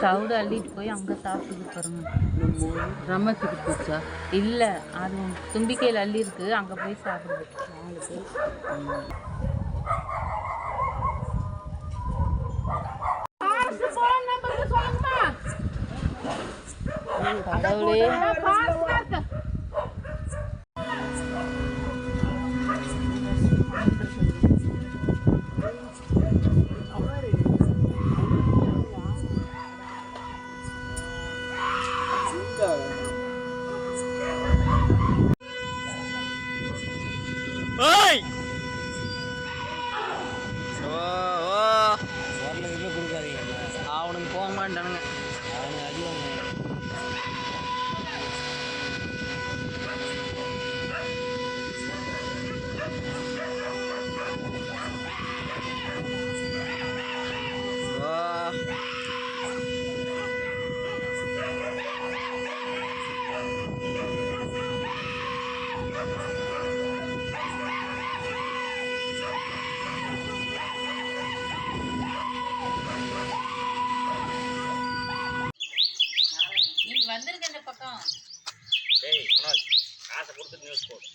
சவுடு அள்ளிட்டு போய் அங்கே சாப்பிட்டுது பாருங்க. ரம்மத்துக்கு போச்சா? இல்லை அது தும்பிக்கையில் அள்ளி இருக்கு அங்கே போய் சாப்பிடுது கடவுளே. ஓய் ஓ ஓ அவனுக்கு போக மாட்டானுங்க டேய் மனோஜ் காசை கொடுத்துட்டு நியூஸ் போடு.